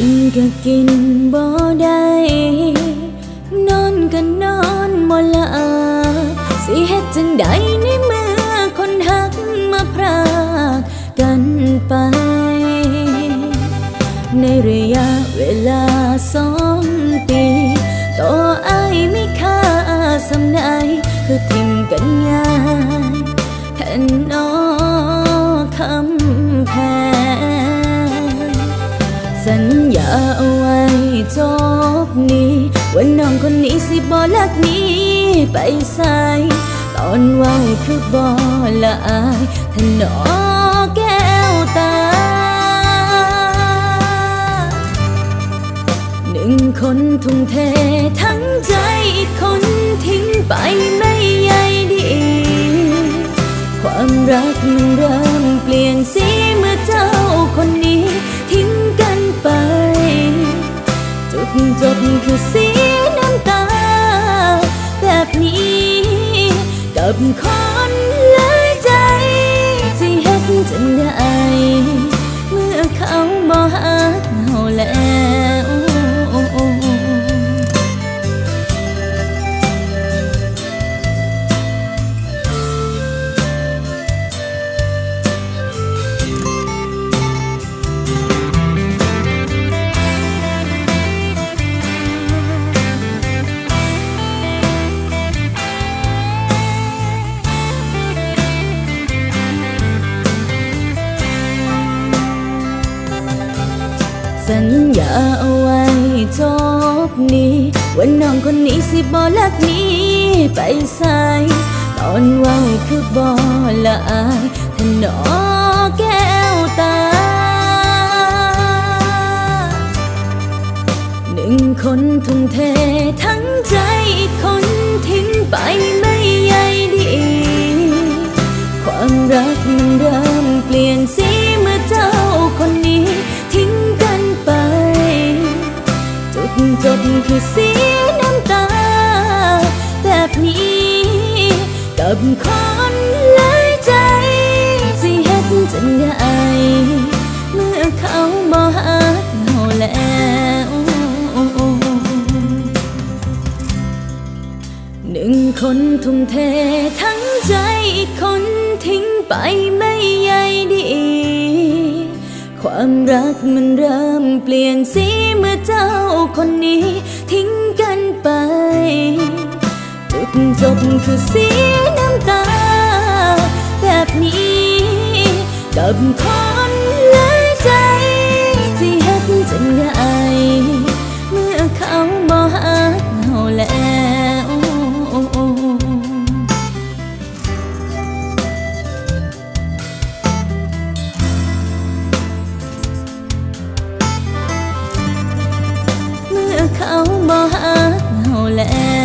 กินก็กินบ่ได้นอนก็นอนบ่หลับสิเฮ็ดจังใดในเมื่อคนหักมาพรากกันไป ในระยะเวลาสองปี สัญญาเอาไว้จบนี้ว่าน้องคนนี้สิบ่ลักนี้ไปใส่ตอนว้าคือบ่ละอายท่านนอแก้วตา หนึ่งคนทุ่มเททั้งใจอีกคนทิ้งไปไม่ใยดี ความรักมันเริ่มเปลี่ยนสี จดจบคือเสียน้ำตา แบบนี้กับคนเลยใจที่เห็นจังได้ สัญญาเอาไว้จบนี้ว่าน้องคนนี้สิบ่ลักนี้ไปใส่ตอนว้าคือบ่ละอายท่านนอแก้วตา หนึ่งคนทุ่มเททั้งใจอีกคนทิ้งไปไม่ใยดี ความรักมันเริ่มเปลี่ยนสี จดจบคือเสียน้ำตา แบบนี้ กับคนหลายใจสิเฮ็ดจังได้เมื่อเขาบ่หักเราแล้วหนึ่งคนทุ่มเททั้ง รักมันเริ่มเปลี่ยนสีเมื่อเจ้าคนนี้ ทิ้งกันไป จุดจบคือเสียน้ำตา แบบนี้กับคน เมื่อเ